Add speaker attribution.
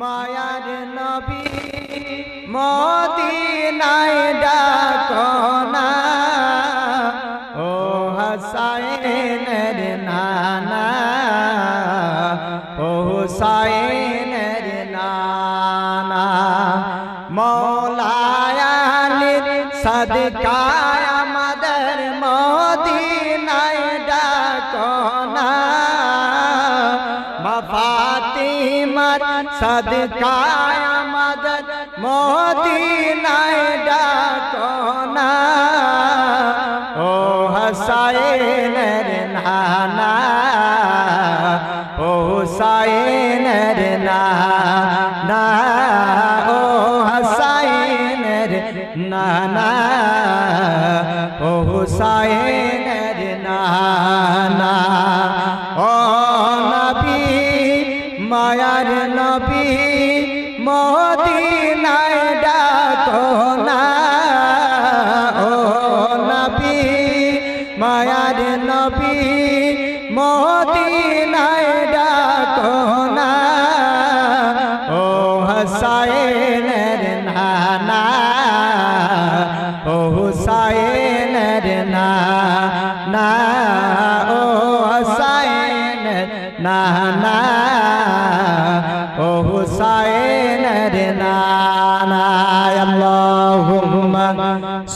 Speaker 1: মায়ার নবী মদিনায় ডাকনা ও হাসায়নের নানা ও হুসায়নের নানা। মৌলায়ালির সদকায়া মফাতিমার সদকায় আমাদের মদিনায় ডাকনা ও হসাইনের নানা ও হুসাইনের নানা ও হসাইনের নানা ও হুসাইনের নানা ও মায়ার নবী মদিনায় ডাকো না। ও নবী, মায়ার নবী মদিনায় ডাকো না। ও হসাইনের নানা, ও হুসাইনের নানা। নানা ও হুসাইন রে নানা আল্লাহুম্মা